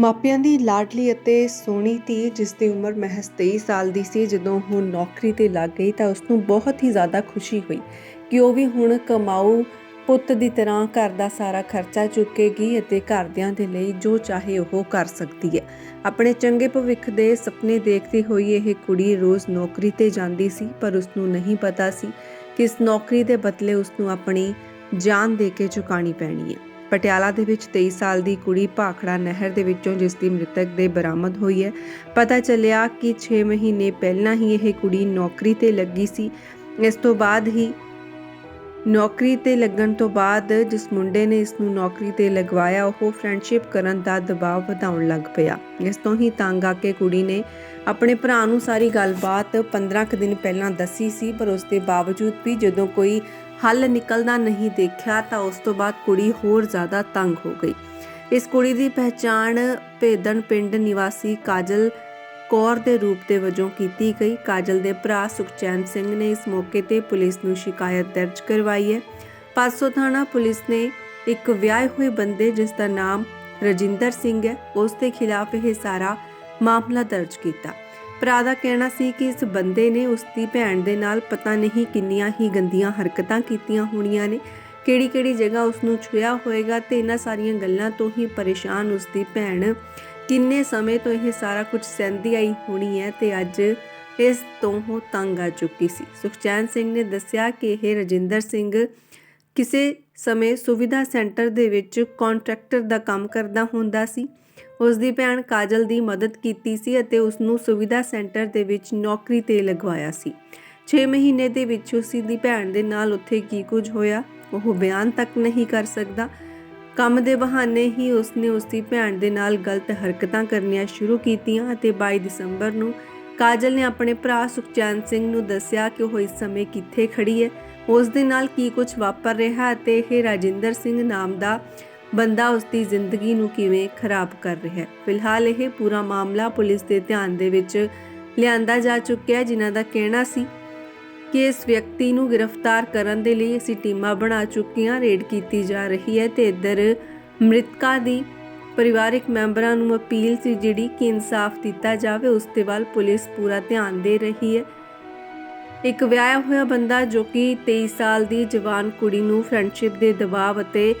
ਮਾਪਿਆਂ ਦੀ ਲਾਡਲੀ ਅਤੇ ਸੋਹਣੀ ਧੀ, ਜਿਸ ਦੀ ਉਮਰ ਮਹਿਜ਼ 23 ਸਾਲ ਦੀ ਸੀ, ਜਦੋਂ ਉਹ ਨੌਕਰੀ ਤੇ ਲੱਗ ਗਈ ਤਾਂ ਉਸ ਨੂੰ ਬਹੁਤ ਹੀ ਜ਼ਿਆਦਾ ਖੁਸ਼ੀ ਹੋਈ ਕਿ ਉਹ ਵੀ ਹੁਣ ਕਮਾਊ ਪੁੱਤ ਦੀ ਤਰ੍ਹਾਂ ਘਰ ਦਾ ਸਾਰਾ ਖਰਚਾ ਚੁੱਕੇਗੀ ਅਤੇ ਘਰਦਿਆਂ ਦੇ ਲਈ ਜੋ ਚਾਹੇ ਉਹ ਕਰ ਸਕਦੀ ਹੈ। ਆਪਣੇ ਚੰਗੇ ਭਵਿੱਖ ਦੇ ਸੁਪਨੇ ਦੇਖਦੀ ਹੋਈ ਇਹ ਕੁੜੀ ਰੋਜ਼ ਨੌਕਰੀ ਤੇ ਜਾਂਦੀ ਸੀ, ਪਰ ਉਸ ਨੂੰ ਨਹੀਂ ਪਤਾ ਸੀ ਕਿ ਇਸ ਨੌਕਰੀ ਦੇ ਬਦਲੇ ਉਸ ਨੂੰ ਆਪਣੀ ਜਾਨ ਦੇ ਕੇ ਚੁਕਾਣੀ ਪੈਣੀ ਹੈ। ਪਟਿਆਲਾ ਦੇ ਵਿੱਚ 23 ਸਾਲ ਦੀ ਕੁੜੀ ਭਾਖੜਾ ਨਹਿਰ ਦੇ ਵਿੱਚੋਂ ਜਿਸ ਦੀ ਮ੍ਰਿਤਕ ਦੇ ਬਰਾਮਦ ਹੋਈ ਹੈ, ਪਤਾ ਚੱਲਿਆ ਕਿ 6 ਮਹੀਨੇ ਪਹਿਲਾਂ ਹੀ ਇਹ ਕੁੜੀ ਨੌਕਰੀ ਤੇ ਲੱਗੀ ਸੀ। ਇਸ ਤੋਂ ਬਾਅਦ ਹੀ ਨੌਕਰੀ ਤੇ ਲੱਗਣ ਤੋਂ ਬਾਅਦ ਜਿਸ ਮੁੰਡੇ ਨੇ ਇਸ ਨੂੰ ਨੌਕਰੀ ਤੇ ਲਗਵਾਇਆ, ਉਹ ਫਰੈਂਡਸ਼ਿਪ ਕਰਨ ਦਾ ਦਬਾਅ ਵਧਾਉਣ ਲੱਗ ਪਿਆ। ਇਸ ਤੋਂ ਹੀ ਤੰਗ ਆ ਕੇ ਕੁੜੀ ਨੇ ਆਪਣੇ ਭਰਾ ਨੂੰ ਸਾਰੀ ਗੱਲਬਾਤ 15 ਕੁ ਦਿਨ ਪਹਿਲਾਂ ਦੱਸੀ ਸੀ, ਪਰ ਉਸ ਦੇ ਬਾਵਜੂਦ ਵੀ ਜਦੋਂ ਕੋਈ ਹੱਲ ਨਿਕਲਦਾ ਨਹੀਂ ਦੇਖਿਆ ਤਾਂ ਉਸ ਤੋਂ ਬਾਅਦ ਕੁੜੀ ਹੋਰ ਜ਼ਿਆਦਾ ਤੰਗ ਹੋ ਗਈ। ਇਸ ਕੁੜੀ ਦੀ ਪਹਿਚਾਣ ਭੇਦਨ ਪਿੰਡ ਨਿਵਾਸੀ ਕਾਜਲ ਕੌਰ ਦੇ ਰੂਪ ਦੇ ਵਜੋਂ ਕੀਤੀ ਗਈ। ਕਾਜਲ ਦੇ ਭਰਾ ਸੁਖਚੈਨ ਸਿੰਘ ਨੇ ਇਸ ਮੌਕੇ ਤੇ ਪੁਲਿਸ ਨੂੰ ਸ਼ਿਕਾਇਤ ਦਰਜ ਕਰਵਾਈ ਹੈ। ਪਾਸੋ ਥਾਣਾ ਪੁਲਿਸ ਨੇ ਇੱਕ ਵਿਆਹੇ ਹੋਏ ਬੰਦੇ ਜਿਸ ਦਾ ਨਾਮ ਰਜਿੰਦਰ ਸਿੰਘ ਹੈ, ਉਸ ਦੇ ਖਿਲਾਫ ਇਹ ਸਾਰਾ ਮਾਮਲਾ ਦਰਜ ਕੀਤਾ। ਭਰਾ ਦਾ ਕਹਿਣਾ ਸੀ ਕਿ ਇਸ ਬੰਦੇ ਨੇ ਉਸ ਦੀ ਭੈਣ ਦੇ ਨਾਲ ਪਤਾ ਨਹੀਂ ਕਿੰਨੀਆਂ ਹੀ ਗੰਦੀਆਂ ਹਰਕਤਾਂ ਕੀਤੀਆਂ ਹੋਣੀਆਂ ਨੇ। ਕਿਹੜੀ-ਕਿਹੜੀ ਜਗ੍ਹਾ ਉਸ ਨੂੰ ਛੁਇਆ ਹੋਏਗਾ ਤੇ ਇਹਨਾਂ ਸਾਰੀਆਂ ਗੱਲਾਂ ਤੋਂ ਹੀ ਪਰੇਸ਼ਾਨ ਉਸ ਦੀ ਭੈਣ। ਕਿੰਨੇ ਸਮੇਂ ਤੋਂ ਇਹ ਸਾਰਾ ਕੁਝ ਸਹਿੰਦੀ ਆਈ ਹੋਣੀ ਹੈ ਤੇ ਅੱਜ ਇਸ ਤੋਂ ਉਹ ਤੰਗ ਆ ਚੁੱਕੀ ਸੀ। ਸੁਖਚੈਨ ਸਿੰਘ ਨੇ ਦੱਸਿਆ ਕਿ ਇਹ ਰਜਿੰਦਰ ਸਿੰਘ ਕਿਸੇ ਸਮੇਂ ਸੁਵਿਧਾ ਸੈਂਟਰ ਦੇ ਵਿੱਚ ਕੰਟਰੈਕਟਰ ਦਾ ਕੰਮ ਕਰਦਾ ਹੁੰਦਾ ਸੀ। ਉਸ ਦੀ ਭੈਣ ਕਾਜਲ ਦੀ ਮਦਦ ਕੀਤੀ ਸੀ ਅਤੇ ਉਸ ਨੂੰ ਸੁਵਿਧਾ ਸੈਂਟਰ ਦੇ ਵਿੱਚ ਨੌਕਰੀ ਤੇ ਲਗਵਾਇਆ ਸੀ। 6 ਮਹੀਨੇ ਦੇ ਵਿੱਚ ਉਸ ਦੀ ਭੈਣ ਦੇ ਨਾਲ ਉੱਥੇ ਕੀ ਕੁਝ ਹੋਇਆ, ਉਹ ਬਿਆਨ ਤੱਕ ਨਹੀਂ ਕਰ ਸਕਦਾ। ਕੰਮ ਦੇ ਬਹਾਨੇ ਹੀ ਉਸਨੇ ਉਸ ਦੀ ਭੈਣ ਦੇ ਨਾਲ ਗਲਤ ਹਰਕਤਾਂ ਕਰਨੀਆਂ ਸ਼ੁਰੂ ਕੀਤੀਆਂ ਅਤੇ 22 ਦਸੰਬਰ ਨੂੰ ਕਾਜਲ ਨੇ ਆਪਣੇ ਭਰਾ ਸੁਖਚੈਨ ਸਿੰਘ ਨੂੰ ਦੱਸਿਆ ਕਿ ਉਹ ਇਸ ਸਮੇਂ ਕਿੱਥੇ ਖੜੀ ਹੈ। ਉਸ ਦੇ ਨਾਲ ਕੀ ਕੁਝ ਵਾਪਰ ਰਿਹਾ ਅਤੇ ਇਹ ਰਾਜਿੰਦਰ ਸਿੰਘ ਨਾਮ ਦਾ ਬੰਦਾ ਉਸ ਦੀ ਜ਼ਿੰਦਗੀ ਨੂੰ ਕਿਵੇਂ ਖਰਾਬ ਕਰ ਰਿਹਾ ਹੈ। ਫਿਲਹਾਲ ਇਹ ਪੂਰਾ ਮਾਮਲਾ ਪੁਲਿਸ ਦੇ ਧਿਆਨ ਦੇ ਵਿੱਚ ਲਿਆਂਦਾ ਜਾ ਚੁੱਕਿਆ ਹੈ, ਜਿਨ੍ਹਾਂ ਦਾ ਕਹਿਣਾ ਸੀ ਕਿ ਇਸ ਵਿਅਕਤੀ ਨੂੰ ਗ੍ਰਿਫਤਾਰ ਕਰਨ ਦੇ ਲਈ ਅਸੀਂ ਟੀਮਾਂ ਬਣਾ ਚੁੱਕੀਆਂ, ਰੇਡ ਕੀਤੀ ਜਾ ਰਹੀ ਹੈ ਤੇ ਇੱਧਰ ਮ੍ਰਿਤਕਾ ਦੀ ਪਰਿਵਾਰਕ ਮੈਂਬਰਾਂ ਨੂੰ ਅਪੀਲ ਸੀ ਜਿਹੜੀ ਕਿ ਇਨਸਾਫ ਦਿੱਤਾ ਜਾਵੇ, ਉਸ ਦੇ ਵੱਲ ਪੁਲਿਸ ਪੂਰਾ ਧਿਆਨ ਦੇ ਰਹੀ ਹੈ। ਇੱਕ ਵਿਆਹਿਆ ਹੋਇਆ ਬੰਦਾ ਜੋ ਕਿ 23 ਸਾਲ ਦੀ ਜਵਾਨ ਕੁੜੀ ਨੂੰ ਫਰੈਂਡਸ਼ਿਪ ਦੇ ਦਬਾਅ ਅਤੇ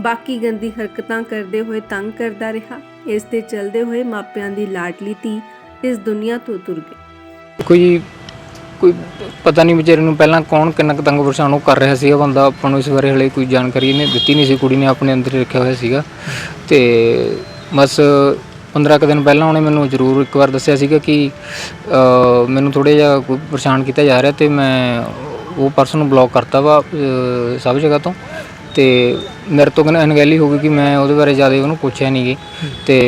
ਬਾਕੀ ਗੰਦੀ ਹਰਕਤਾਂ ਕਰਦੇ ਹੋਏ ਤੰਗ ਕਰਦਾ ਰਿਹਾ। ਇਸ ਦੇ ਚਲਦੇ ਹੋਏ ਮਾਪਿਆਂ ਦੀ ਲਾਡਲੀ ਧੀ ਇਸ ਦੁਨੀਆ ਤੋਂ ਤੁਰ ਗਈ। ਕੋਈ ਕੋਈ ਪਤਾ ਨਹੀਂ ਵਿਚਾਰੇ ਨੂੰ ਪਹਿਲਾਂ ਕੌਣ ਕਿੰਨਾ ਕੁ ਤੰਗ ਪਰੇਸ਼ਾਨ ਉਹ ਕਰ ਰਿਹਾ ਸੀਗਾ, ਬੰਦਾ ਆਪਾਂ ਨੂੰ ਇਸ ਬਾਰੇ ਹਲੇ ਕੋਈ ਜਾਣਕਾਰੀ ਇਹਨੇ ਦਿੱਤੀ ਨਹੀਂ ਸੀ, ਕੁੜੀ ਨੇ ਆਪਣੇ ਅੰਦਰ ਹੀ ਰੱਖਿਆ ਹੋਇਆ ਸੀਗਾ। ਤੇ ਬਸ 15 ਕੁ ਦਿਨ ਪਹਿਲਾਂ ਉਹਨੇ ਮੈਨੂੰ ਜ਼ਰੂਰ ਇੱਕ ਵਾਰ ਦੱਸਿਆ ਸੀਗਾ ਕਿ ਮੈਨੂੰ ਥੋੜਾ ਜਿਹਾ ਕੋਈ ਪਰੇਸ਼ਾਨ ਕੀਤਾ ਜਾ ਰਿਹਾ ਤੇ ਮੈਂ ਉਹ ਪਰਸਨ ਨੂੰ ਬਲੌਕ ਕਰਤਾ ਵਾ ਸਭ ਜਗ੍ਹਾ ਤੋਂ। ਤੇ ਮੇਰੇ ਤੋਂ ਕਹਿੰਦਾ ਅਣਗਹਿਲੀ ਹੋ ਗਈ ਕਿ ਮੈਂ ਉਹਦੇ ਬਾਰੇ ਜ਼ਿਆਦਾ ਉਹਨੂੰ ਪੁੱਛਿਆ ਨਹੀਂ ਗੀ। ਤੇ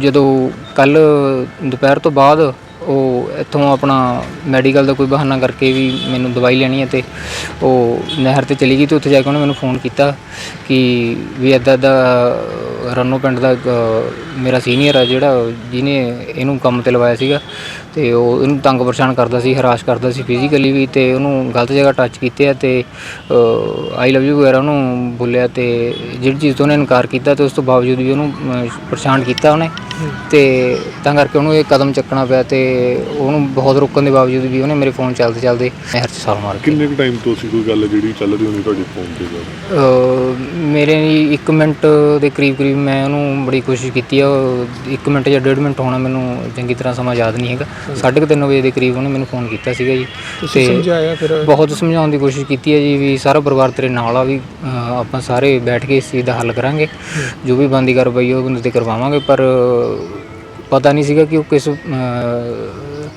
ਜਦੋਂ ਕੱਲ ਦੁਪਹਿਰ ਤੋਂ ਬਾਅਦ ਉਹ ਇੱਥੋਂ ਆਪਣਾ ਮੈਡੀਕਲ ਦਾ ਕੋਈ ਬਹਾਨਾ ਕਰਕੇ ਵੀ ਮੈਨੂੰ ਦਵਾਈ ਲੈਣੀ ਹੈ ਤੇ ਉਹ ਨਹਿਰ ਤੇ ਚਲੀ ਗਈ ਤੇ ਉੱਥੇ ਜਾ ਕੇ ਉਹਨੇ ਮੈਨੂੰ ਫੋਨ ਕੀਤਾ ਕਿ ਵੀ ਇੱਦਾਂ ਦਾ ਰੰਨੋ ਪਿੰਡ ਦਾ ਮੇਰਾ ਸੀਨੀਅਰ ਆ ਜਿਹੜਾ ਜਿਹਨੇ ਇਹਨੂੰ ਕੰਮ ਤੇ ਲਵਾਇਆ ਸੀਗਾ ਤੇ ਉਹ ਇਹਨੂੰ ਤੰਗ ਪਰੇਸ਼ਾਨ ਕਰਦਾ ਸੀ ਹਰਾਸ਼ ਕਰਦਾ ਸੀ ਫਿਜ਼ੀਕਲੀ ਵੀ ਤੇ ਉਹਨੂੰ ਗਲਤ ਜਗ੍ਹਾ ਟੱਚ ਕੀਤੇ ਆ ਤੇ ਆਈ ਲਵ ਯੂ ਵਗੈਰਾ ਉਹਨੂੰ ਬੋਲਿਆ ਤੇ ਜਿਹੜੀ ਚੀਜ਼ ਤੋਂ ਉਹਨੇ ਇਨਕਾਰ ਕੀਤਾ ਤੇ ਉਸ ਤੋਂ ਬਾਵਜੂਦ ਵੀ ਉਹਨੂੰ ਪਰੇਸ਼ਾਨ ਕੀਤਾ ਉਹਨੇ ਤੇ ਤਾਂ ਕਰਕੇ ਉਹਨੂੰ ਇਹ ਕਦਮ ਚੱਕਣਾ ਪਿਆ ਤੇ ਉਹਨੂੰ ਬਹੁਤ ਰੋਕਣ ਦੇ ਬਾਵਜੂਦ ਵੀ ਉਹਨੇ ਮੇਰੇ ਫੋਨ ਚੱਲਦੇ ਚੱਲਦੇ ਨਹਿਰ 'ਚ ਛਾਲ ਮਾਰ ਕੇ ਕਿੰਨੇ ਕੁ ਟਾਈਮ ਤੋਂ ਸੀ ਕੋਈ ਗੱਲ ਜਿਹੜੀ ਚੱਲ ਰਹੀ ਹੋਣੀ ਤੁਹਾਡੇ ਫੋਨ ਤੇ? ਗੱਲ ਅਹ ਮੇਰੇ 1 ਮਿੰਟ ਦੇ ਕਰੀਬ ਕਰੀਬ ਮੈਂ ਉਹਨੂੰ ਬੜੀ ਕੋਸ਼ਿਸ਼ ਕੀਤੀ ਆ 1 ਮਿੰਟ ਜਾਂ 1.5 ਮਿੰਟ ਹੋਣਾ ਮੈਨੂੰ ਚੰਗੀ ਤਰ੍ਹਾਂ ਸਮਾਂ ਯਾਦ ਨਹੀਂ ਹੈਗਾ। 3:30 ਵਜੇ ਦੇ ਕਰੀਬ ਉਹਨੇ ਮੈਨੂੰ ਫੋਨ ਕੀਤਾ ਸੀਗਾ ਜੀ। ਤੇ ਸਮਝਾਇਆ ਫਿਰ? ਬਹੁਤ ਸਮਝਾਉਣ ਦੀ ਕੋਸ਼ਿਸ਼ ਕੀਤੀ ਹੈ ਜੀ ਵੀ ਸਾਰਾ ਪਰਿਵਾਰ ਤੇਰੇ ਨਾਲ ਆ ਵੀ ਅਹ ਆਪਾਂ ਸਾਰੇ ਬੈਠ ਕੇ ਇਸ ਚੀਜ਼ ਦਾ ਹੱਲ ਕਰਾਂਗੇ। ਜੋ ਵੀ ਬੰਦੀ ਕਾਰਵਾਈ ਉਹ ਬੰਦੇ ਤੇ ਕਰਵਾਵਾਂਗੇ ਪਰ ਪਤਾ ਨਹੀਂ ਸੀਗਾ ਕਿ ਉਹ ਕਿਸ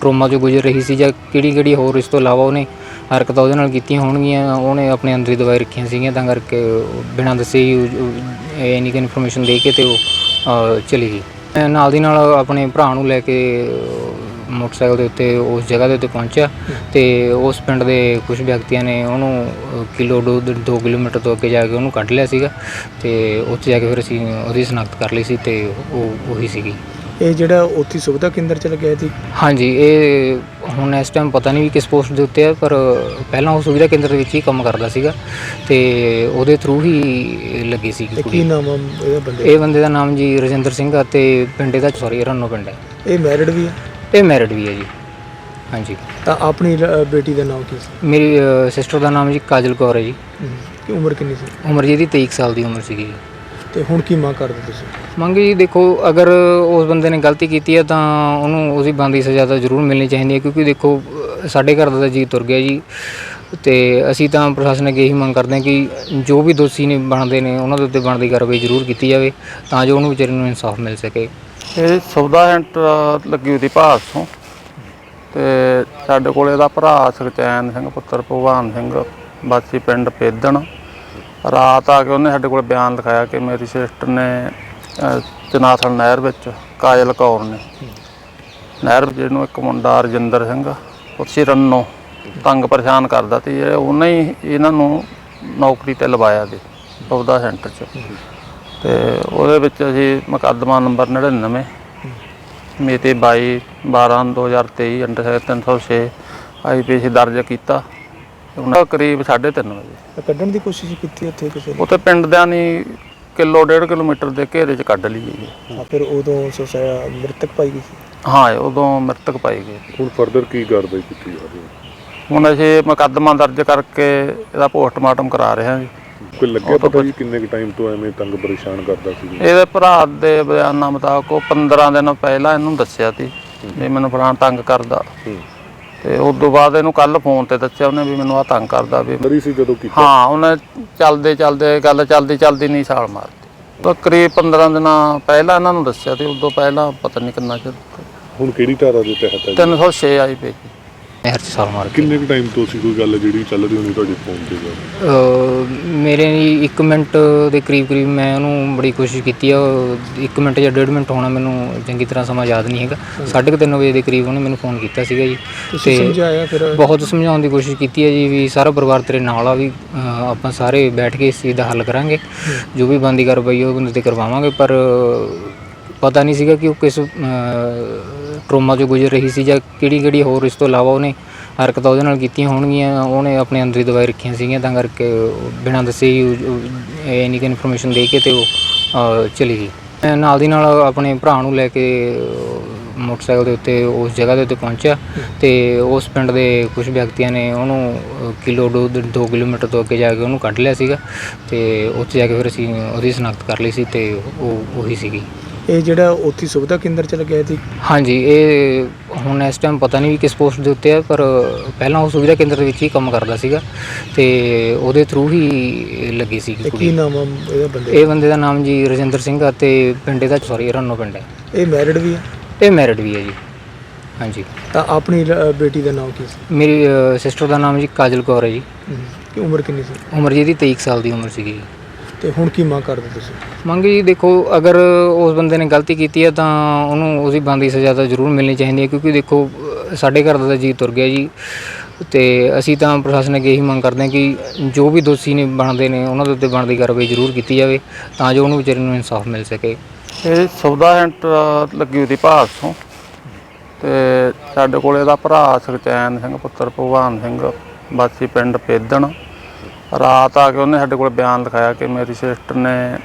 ਟਰੋਮਾ ਚੋਂ ਗੁਜ਼ਰ ਰਹੀ ਸੀ ਜਾਂ ਕਿਹੜੀ ਕਿਹੜੀ ਹੋਰ ਇਸ ਤੋਂ ਇਲਾਵਾ ਉਹਨੇ ਹਰਕਤਾਂ ਉਹਦੇ ਨਾਲ ਕੀਤੀਆਂ ਹੋਣਗੀਆਂ ਉਹਨੇ ਆਪਣੇ ਅੰਦਰ ਹੀ ਦਵਾਈ ਰੱਖੀਆਂ ਸੀਗੀਆਂ ਤਾਂ ਕਰਕੇ ਬਿਨਾਂ ਦੱਸੇ ਹੀ ਨਹੀਂ ਕਿ ਇਨਫੋਰਮੇਸ਼ਨ ਦੇ ਕੇ ਤੇ ਉਹ ਚਲੀ ਗਈ। ਮੈਂ ਨਾਲ ਦੀ ਨਾਲ ਆਪਣੇ ਭਰਾ ਨੂੰ ਲੈ ਕੇ ਮੋਟਰਸਾਈਕਲ ਦੇ ਉੱਤੇ ਉਸ ਜਗ੍ਹਾ ਦੇ ਉੱਤੇ ਪਹੁੰਚਿਆ ਤੇ ਉਸ ਪਿੰਡ ਦੇ ਕੁਝ ਵਿਅਕਤੀਆਂ ਨੇ ਉਹਨੂੰ ਕਿਲੋ ਦੋ 2 ਕਿਲੋਮੀਟਰ ਤੋਂ ਅੱਗੇ ਜਾ ਕੇ ਉਹਨੂੰ ਕੱਢ ਲਿਆ ਸੀਗਾ ਤੇ ਉੱਥੇ ਜਾ ਕੇ ਫਿਰ ਅਸੀਂ ਉਹਦੀ ਸ਼ਨਾਖਤ ਕਰ ਲਈ ਸੀ ਤੇ ਉਹ ਉਹੀ ਸੀਗੀ। ਇਹ ਜਿਹੜਾ ਉੱਥੇ ਸੁਵਿਧਾ ਕੇਂਦਰ ਚ ਲੱਗਿਆ ਸੀ? ਹਾਂਜੀ ਇਹ ਹੁਣ ਇਸ ਟਾਈਮ ਪਤਾ ਨਹੀਂ ਵੀ ਕਿਸ ਪੋਸਟ ਦੇ ਉੱਤੇ ਹੈ ਪਰ ਪਹਿਲਾਂ ਉਹ ਸੁਵਿਧਾ ਕੇਂਦਰ ਦੇ ਵਿੱਚ ਹੀ ਕੰਮ ਕਰਦਾ ਸੀਗਾ ਤੇ ਉਹਦੇ ਥਰੂ ਹੀ ਲੱਗੀ ਸੀ ਤੇ ਕੀ ਕੁੜੀ ਨਾਮ ਆ ਇਹਦਾ ਬੰਦੇ ਇਹ ਬੰਦੇ ਦਾ ਨਾਮ ਜੀ ਰਜਿੰਦਰ ਸਿੰਘ ਆ ਤੇ ਪਿੰਡ ਦਾ ਸੌਰੀ ਰੰਨੋ ਪਿੰਡ ਹੈ ਦਾ? ਇਹ ਮੈਰਿਡ ਵੀ ਹੈ ਇਹ ਮੈਰਿਡ ਵੀ ਹੈ ਜੀ। ਹਾਂਜੀ। ਤਾਂ ਆਪਣੀ ਲ- ਬੇਟੀ ਦਾ ਨਾਮ ਕੀ ਸੀ? ਮੇਰੀ ਸਿਸਟਰ ਦਾ ਨਾਮ ਜੀ ਕਾਜਲ ਕੌਰ ਹੈ ਜੀ। ਹਮ, ਕੀ ਉਮਰ ਕਿੰਨੀ ਸੀ? ਉਮਰ ਜੀ ਇਹਦੀ 23 ਸਾਲ ਦੀ ਉਮਰ ਸੀਗੀ ਜੀ। ਤੇ ਹੁਣ ਕੀ ਮੰਗ ਕਰਦੇ ਤੁਸੀਂ? ਮੰਗ ਜੀ ਦੇਖੋ ਅਗਰ ਉਸ ਬੰਦੇ ਨੇ ਗਲਤੀ ਕੀਤੀ ਹੈ ਤਾਂ ਉਹਨੂੰ ਉਹਦੀ ਬਣਦੀ ਸਜ਼ਾ ਤਾਂ ਜ਼ਰੂਰ ਮਿਲਣੀ ਚਾਹੀਦੀ ਹੈ ਕਿਉਂਕਿ ਦੇਖੋ ਸਾਡੇ ਘਰ ਦਾ ਤਾਂ ਜੀ ਤੁਰ ਗਿਆ ਜੀ। ਤੇ ਅਸੀਂ ਤਾਂ ਪ੍ਰਸ਼ਾਸਨ ਅੱਗੇ ਇਹੀ ਮੰਗ ਕਰਦੇ ਹਾਂ ਕਿ ਜੋ ਵੀ ਦੋਸ਼ੀ ਨੇ ਬਣਦੇ ਨੇ ਉਹਨਾਂ ਦੇ ਉੱਤੇ ਬਣਦੀ ਕਾਰਵਾਈ ਜ਼ਰੂਰ ਕੀਤੀ ਜਾਵੇ ਤਾਂ ਜੋ ਉਹਨੂੰ ਵਿਚਾਰੇ ਨੂੰ ਇਨਸਾਫ ਮਿਲ ਸਕੇ। ਇਹ ਸੌਦਾ ਸੈਂਟਰ ਲੱਗੀ ਹੋਈ ਸੀ ਭਾਸੋਂ ਤੇ ਸਾਡੇ ਕੋਲ ਇਹਦਾ ਭਰਾ ਸੁਖਚੈਨ ਸਿੰਘ ਪੁੱਤਰ ਭਗਵਾਨ ਸਿੰਘ ਬਾਸੀ ਪਿੰਡ ਪੇਦਣ। ਰਾਤ ਆ ਕੇ ਉਹਨੇ ਸਾਡੇ ਕੋਲ ਬਿਆਨ ਲਿਖਾਇਆ ਕਿ ਮੇਰੀ ਸਿਸਟਰ ਨੇ ਅਹ, ਚਨਾਥਲ ਨਹਿਰ ਵਿੱਚ ਕਾਜਲ ਕੌਰ ਨੇ। ਨਹਿਰ ਜਿਹਨੂੰ ਇੱਕ ਮੁੰਡਾ ਰਜਿੰਦਰ ਸਿੰਘ ਉਸੇ ਰੰਨੋ ਤੰਗ ਪਰੇਸ਼ਾਨ ਕਰਦਾ ਤੇ ਇਹ ਉਹਨੇ ਹੀ ਇਹਨਾਂ ਨੂੰ ਨੌਕਰੀ ਤੇ ਲਵਾਇਆ ਸੀ ਸੌਦਾ ਸੈਂਟਰ 'ਚ। ਤੇ ਉਹਦੇ ਵਿੱਚ ਅਸੀਂ ਮੁਕੱਦਮਾ ਨੰਬਰ 99 ਮਿਤੀ 22 12 2023 ਅੰਡਰ ਸੈਕਸ਼ਨ 306 ਆਈਪੀਸੀ ਦਰਜ ਕੀਤਾ। ਉਹਨਾਂ ਕਰੀਬ 3:30 ਵਜੇ। ਤਾਂ ਕੱਢਣ ਦੀ ਕੋਸ਼ਿਸ਼ ਕੀਤੀ ਉੱਥੇ ਕਿਸੇ ਨੇ? ਉੱਥੇ ਪਿੰਡ ਦਿਆਂ ਨੇ ਕਿਲੋ ਡੇਢ ਕਿਲੋਮੀਟਰ ਦੇ ਘੇਰੇ 'ਚ ਕੱਢ ਲਈ ਹੈ। ਹਾਂ, ਫਿਰ ਉਦੋਂ ਸੁਸਾਇਆ ਮ੍ਰਿਤਕ ਪਾਈ ਗਈ ਸੀ? ਹਾਂ ਉਦੋਂ ਮ੍ਰਿਤਕ ਪਾਈ ਗਈ। ਹੁਣ ਫਰਦਰ ਕੀ ਕਾਰਵਾਈ ਕੀਤੀ ਜਾ ਰਹੀ ਹੈ? ਹੁਣ ਅਸੀਂ ਮੁਕੱਦਮਾ ਦਰਜ ਕਰਕੇ ਇਹਦਾ ਪੋਸਟਮਾਰਟਮ ਕਰਾ ਰਹੇ ਹਾਂ ਜੀ। ਕੋਈ ਲੱਗਿਆ ਪਤਾ ਜੀ ਕਿੰਨੇ ਕੁ ਟਾਈਮ ਤੋਂ ਐਵੇਂ ਤੰਗ ਪਰੇਸ਼ਾਨ ਕਰਦਾ ਸੀ? ਇਹਦੇ ਭਰਾ ਦੇ ਬਿਆਨਾਂ ਮੁਤਾਬਕ ਉਹ 15 ਦਿਨ ਪਹਿਲਾਂ ਇਹਨੂੰ ਦੱਸਿਆ ਸੀ ਵੀ ਮੈਨੂੰ ਫਲਾਣ ਤੰਗ ਕਰਦਾ। ਹੂੰ। ਤੇ ਉਸ ਤੋਂ ਬਾਅਦ ਇਹਨੂੰ ਕੱਲ ਫੋਨ ਤੇ ਦੱਸਿਆ ਉਹਨੇ ਵੀ ਮੈਨੂੰ ਆ ਤੰਗ ਕਰਦਾ ਵੀ ਮਰੀ ਸੀ ਜਦੋਂ ਕੀਤਾ ਹਾਂ ਉਹਨੇ ਚੱਲਦੇ ਚੱਲਦੇ ਗੱਲ ਚੱਲਦੀ ਚੱਲਦੀ ਨਹੀਂ ਛਾਲ ਮਾਰਤੀ ਤਾਂ ਕਰੀਬ 15 ਦਿਨਾਂ ਪਹਿਲਾਂ ਇਹਨਾਂ ਨੂੰ ਦੱਸਿਆ ਤੇ ਉਦੋਂ ਪਹਿਲਾਂ ਪਤਾ ਨਹੀਂ ਕਿੰਨਾ ਚਿਰ ਹੁਣ ਕਿਹੜੀ ਧਾਰਾ ਦੇ ਤਹਿਤ ਹੈ ਜੀ? 306 ਆਈ ਸੀ। ਨਹਿਰ 'ਚ ਛਾਲ ਮਾਰ ਕੇ ਕਿੰਨੇ ਕੁ ਟਾਈਮ ਤੋਂ ਸੀ ਕੋਈ ਗੱਲ ਜਿਹੜੀ ਚੱਲ ਰਹੀ ਹੋਣੀ ਤੁਹਾਡੇ ਫੋਨ ਤੇ ਜੀ? ਅਹ ਮੇਰੇ ਲਈ 1 ਮਿੰਟ ਦੇ ਕਰੀਬ ਕਰੀਬ ਮੈਂ ਉਹਨੂੰ ਬੜੀ ਕੋਸ਼ਿਸ਼ ਕੀਤੀ ਆ 1 ਮਿੰਟ ਜਾਂ 1.5 ਮਿੰਟ ਹੋਣਾ ਮੈਨੂੰ ਚੰਗੀ ਤਰ੍ਹਾਂ ਸਮਾਂ ਯਾਦ ਨਹੀਂ ਹੈਗਾ। 3:30 ਵਜੇ ਦੇ ਕਰੀਬ ਉਹਨੇ ਮੈਨੂੰ ਫੋਨ ਕੀਤਾ ਸੀਗਾ ਜੀ। ਤੁਸੀਂ ਸਮਝਾਇਆ ਫਿਰ? ਬਹੁਤ ਸਮਝਾਉਣ ਦੀ ਕੋਸ਼ਿਸ਼ ਕੀਤੀ ਹੈ ਜੀ ਵੀ ਸਾਰਾ ਪਰਿਵਾਰ ਤੇਰੇ ਨਾਲ ਆ ਵੀ ਅਹ, ਆਪਾਂ ਸਾਰੇ ਬੈਠ ਕੇ ਇਸ ਚੀਜ਼ ਦਾ ਹੱਲ ਕਰਾਂਗੇ। ਜੋ ਵੀ ਬੰਦੀ ਕਾਰਵਾਈ ਉਹ ਬੰਦੇ ਤੇ ਕਰਵਾਵਾਂਗੇ ਪਰ ਪਤਾ ਨਹੀਂ ਸੀਗਾ ਕਿ ਉਹ ਕਿਸ ਟਰੋਮਾ 'ਚੋਂ ਗੁਜ਼ਰ ਰਹੀ ਸੀ ਜਾਂ ਕਿਹੜੀ ਕਿਹੜੀ ਹੋਰ ਇਸ ਤੋਂ ਇਲਾਵਾ ਉਹਨੇ ਹਰਕਤਾਂ ਉਹਦੇ ਨਾਲ ਕੀਤੀਆਂ ਹੋਣਗੀਆਂ, ਉਹਨੇ ਆਪਣੇ ਅੰਦਰ ਹੀ ਦਵਾਈ ਰੱਖੀਆਂ ਸੀਗੀਆਂ, ਤਾਂ ਕਰਕੇ ਬਿਨਾਂ ਦੱਸੇ ਹੀ ਇੰਨੀ ਉਹ ਕਿ ਇਨਫੋਰਮੇਸ਼ਨ ਦੇ ਕੇ ਤੇ ਉਹ ਚਲੀ ਗਈ। ਨਾਲ ਦੀ ਨਾਲ ਆਪਣੇ ਭਰਾ ਨੂੰ ਲੈ ਕੇ ਮੋਟਰਸਾਈਕਲ ਦੇ ਉੱਤੇ ਉਸ ਜਗ੍ਹਾ ਦੇ ਉੱਤੇ ਪਹੁੰਚਿਆ ਤੇ ਉਸ ਪਿੰਡ ਦੇ ਕੁਝ ਵਿਅਕਤੀਆਂ ਨੇ ਉਹਨੂੰ ਕਿਲੋ ਦੋ 2 ਕਿਲੋਮੀਟਰ ਤੋਂ ਅੱਗੇ ਜਾ ਕੇ ਉਹਨੂੰ ਕੱਢ ਲਿਆ ਸੀਗਾ ਤੇ ਉੱਥੇ ਜਾ ਕੇ ਫਿਰ ਅਸੀਂ ਉਹਦੀ ਸ਼ਨਾਖਤ ਕਰ ਲਈ ਸੀ ਤੇ ਉਹ, ਉਹੀ ਸੀਗੀ। ਇਹ ਜਿਹੜਾ ਉੱਥੇ ਸੁਵਿਧਾ ਕੇਂਦਰ ਚ ਲੱਗਿਆ ਸੀ? ਹਾਂਜੀ ਇਹ ਹੁਣ ਇਸ ਟਾਈਮ ਪਤਾ ਨਹੀਂ ਵੀ ਕਿਸ ਪੋਸਟ ਦੇ ਉੱਤੇ ਹੈ ਪਰ ਪਹਿਲਾਂ ਉਹ ਸੁਵਿਧਾ ਕੇਂਦਰ ਦੇ ਵਿੱਚ ਹੀ ਕੰਮ ਕਰਦਾ ਸੀਗਾ ਤੇ ਉਹਦੇ ਥਰੂ ਹੀ ਲੱਗੀ ਸੀ ਤੇ ਕੀ ਕੁੜੀ। ਨਾਮ ਆ ਇਹਦਾ ਬੰਦੇ ਦਾ? ਇਹ ਬੰਦੇ ਦਾ ਨਾਮ ਜੀ ਰਜਿੰਦਰ ਸਿੰਘ ਆ ਤੇ ਪਿੰਡ ਦਾ ਸੌਰੀ ਰੰਨੋ ਪਿੰਡ ਹੈ ਇਹ ਮੈਰਿਡ ਵੀ ਹੈ ਇਹ ਮੈਰਿਡ ਵੀ ਹੈ ਜੀ। ਹਾਂਜੀ। ਤਾਂ ਆਪਣੀ ਲ- ਬੇਟੀ ਦਾ ਨਾਮ ਕੀ ਸੀ? ਮੇਰੀ ਸਿਸਟਰ ਦਾ ਨਾਮ ਜੀ ਕਾਜਲ ਕੌਰ ਹੈ ਜੀ। ਹਮ, ਕੀ ਉਮਰ ਕਿੰਨੀ ਸੀ? ਉਮਰ ਜੀ ਇਹਦੀ 23 ਸਾਲ ਦੀ ਉਮਰ ਸੀਗੀ ਤੇ ਹੁਣ ਕੀ ਮੰਗ ਕਰਦੇ ਤੁਸੀਂ? ਮੰਗ ਜੀ ਦੇਖੋ ਅਗਰ ਉਸ ਬੰਦੇ ਨੇ ਗਲਤੀ ਕੀਤੀ ਹੈ ਤਾਂ ਉਹਨੂੰ ਉਹਦੀ ਬਣਦੀ ਸਜ਼ਾ ਤਾਂ ਜ਼ਰੂਰ ਮਿਲਣੀ ਚਾਹੀਦੀ ਹੈ ਕਿਉਂਕਿ ਦੇਖੋ ਸਾਡੇ ਘਰ ਦਾ ਤਾਂ ਜੀ ਤੁਰ ਗਿਆ ਜੀ। ਤੇ ਅਸੀਂ ਤਾਂ ਪ੍ਰਸ਼ਾਸਨ ਅੱਗੇ ਇਹੀ ਮੰਗ ਕਰਦੇ ਹਾਂ ਕਿ ਜੋ ਵੀ ਦੋਸ਼ੀ ਨੇ ਬਣਦੇ ਨੇ ਉਹਨਾਂ ਦੇ ਉੱਤੇ ਬਣਦੀ ਕਾਰਵਾਈ ਜ਼ਰੂਰ ਕੀਤੀ ਜਾਵੇ ਤਾਂ ਜੋ ਉਹਨੂੰ ਵਿਚਾਰੇ ਨੂੰ ਇਨਸਾਫ ਮਿਲ ਸਕੇ। ਇਹ ਸੌਦਾ ਸੈਂਟਰ ਲੱਗੀ ਹੋਈ ਸੀ ਭਾਸੋਂ ਤੇ। ਸਾਡੇ ਕੋਲ ਇਹਦਾ ਭਰਾ ਸੁਖਚੈਨ ਸਿੰਘ ਪੁੱਤਰ ਭਗਵਾਨ ਸਿੰਘ ਬਾਸੀ ਪਿੰਡ ਪੇਦਣ। ਰਾਤ ਆ ਕੇ ਉਹਨੇ ਸਾਡੇ ਕੋਲ ਬਿਆਨ ਲਿਖਾਇਆ ਕਿ ਮੇਰੀ ਸਿਸਟਰ ਨੇ